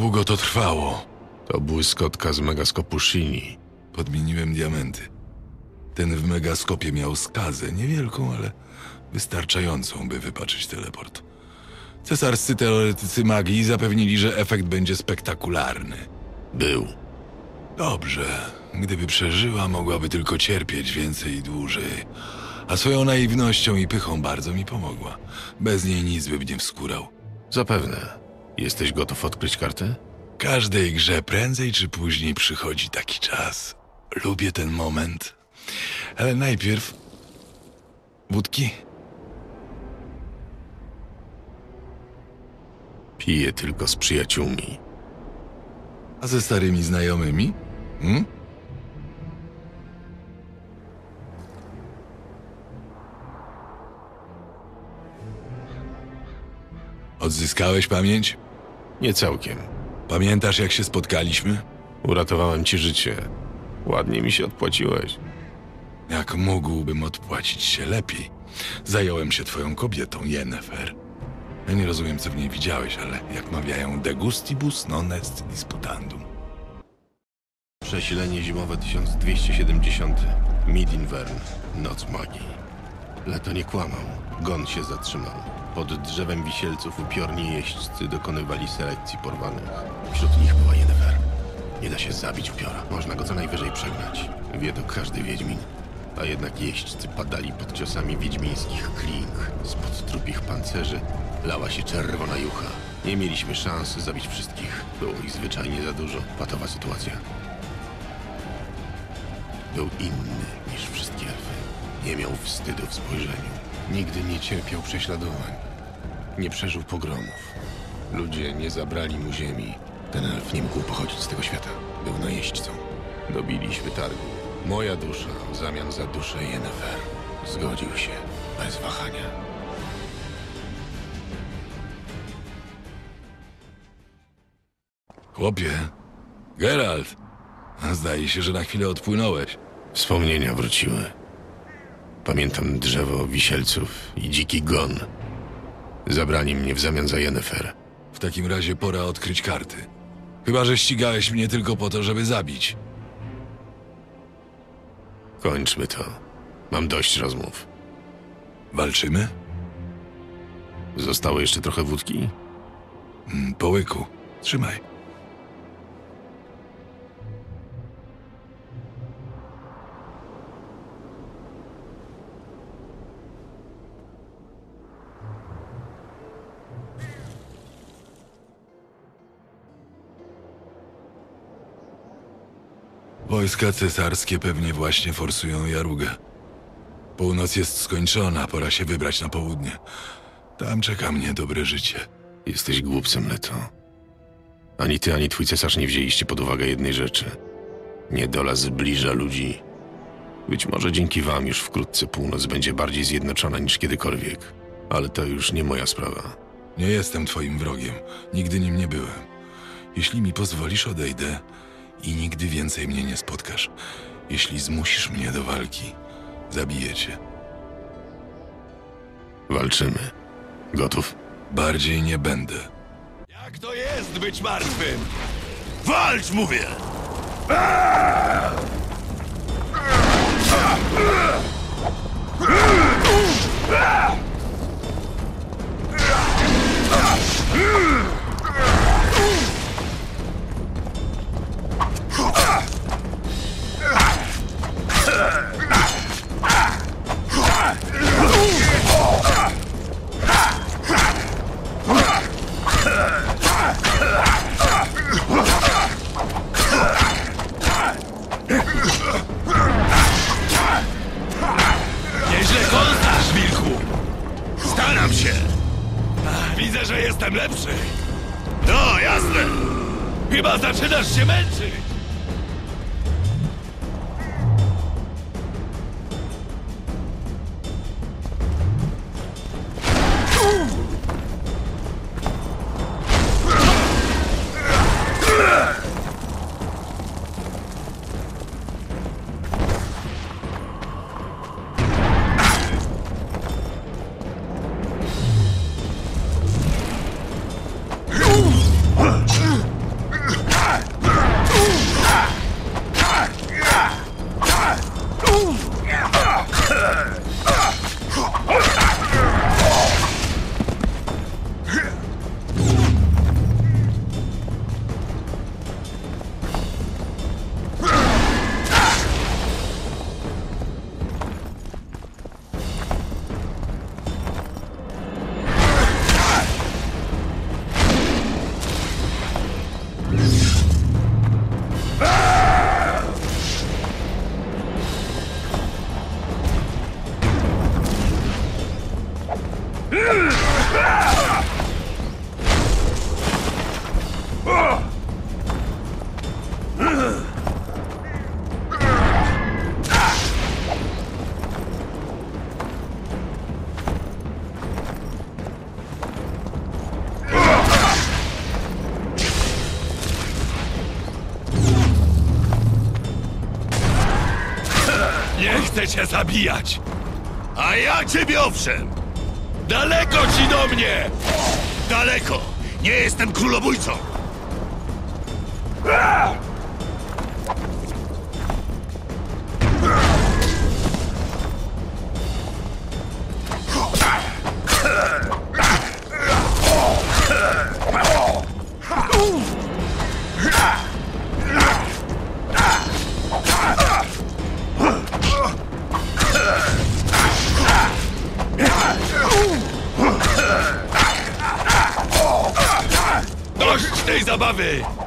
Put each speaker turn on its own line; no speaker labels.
Długo to trwało.
To błyskotka z megaskopu Shini.
Podmieniłem diamenty. Ten w megaskopie miał skazę, niewielką, ale wystarczającą, by wypaczyć teleport. Cesarscy teoretycy magii zapewnili, że efekt będzie spektakularny.
Był.
Dobrze. Gdyby przeżyła, mogłaby tylko cierpieć więcej i dłużej. A swoją naiwnością i pychą bardzo mi pomogła. Bez niej nic by nie wskórał.
Zapewne. Jesteś gotów odkryć kartę?
Każdej grze prędzej czy później przychodzi taki czas. Lubię ten moment. Ale najpierw... Wódki?
Piję tylko z przyjaciółmi.
A ze starymi znajomymi? Hmm? Odzyskałeś pamięć?
Nie całkiem.
Pamiętasz, jak się spotkaliśmy?
Uratowałem ci życie. Ładnie mi się odpłaciłeś.
Jak mógłbym odpłacić się lepiej? Zająłem się twoją kobietą, Yennefer. Ja nie rozumiem, co w niej widziałeś, ale jak mawiają de gustibus non est disputandum.
Przesilenie zimowe 1270. Midinvern. Noc magii. Leto nie kłamał. Gon się zatrzymał. Pod drzewem wisielców upiorni jeźdźcy dokonywali selekcji porwanych. Wśród nich była Yennefer. Nie da się zabić upiora. Można go co najwyżej przegnać. Wie to każdy wiedźmin. A jednak jeźdźcy padali pod ciosami wiedźmińskich kling. Spod trupich pancerzy lała się czerwona jucha. Nie mieliśmy szans zabić wszystkich. Było ich zwyczajnie za dużo. Patowa sytuacja. Był inny niż wszystkie elfy. Nie miał wstydu w spojrzeniu. Nigdy nie cierpiał prześladowań. Nie przeżył pogromów. Ludzie nie zabrali mu ziemi. Ten elf nie mógł pochodzić z tego świata. Był najeźdźcą. Dobiliśmy targu. Moja dusza w zamian za duszę Yennefer. Zgodził się. Bez wahania.
Chłopie, Geralt, zdaje się, że na chwilę odpłynąłeś.
Wspomnienia wróciły. Pamiętam drzewo wisielców i dziki gon. Zabrali mnie w zamian za Yennefer.
W takim razie pora odkryć karty. Chyba, że ścigałeś mnie tylko po to, żeby zabić.
Kończmy to. Mam dość rozmów.
Walczymy?
Zostało jeszcze trochę wódki?
Mm, Po łyku. Trzymaj. Wojska cesarskie pewnie właśnie forsują Jarugę. Północ jest skończona, pora się wybrać na południe. Tam czeka mnie dobre życie.
Jesteś głupcem, Leto. Ani ty, ani twój cesarz nie wzięliście pod uwagę jednej rzeczy. Niedola zbliża ludzi. Być może dzięki wam już wkrótce północ będzie bardziej zjednoczona niż kiedykolwiek. Ale to już nie moja sprawa.
Nie jestem twoim wrogiem. Nigdy nim nie byłem. Jeśli mi pozwolisz, odejdę i nigdy więcej mnie nie spotkasz. Jeśli zmusisz mnie do walki, zabiję cię.
Walczymy. Gotów?
Bardziej nie będę.
Jak to jest być martwym? Walcz, mówię! Się. Widzę, że jestem lepszy. No, jasne. Chyba zaczynasz się męczyć.
Ooh! Cię zabijać. A ja ciebie owszem. Daleko ci do mnie! Daleko! Nie jestem królobójcą! Dość zabawy!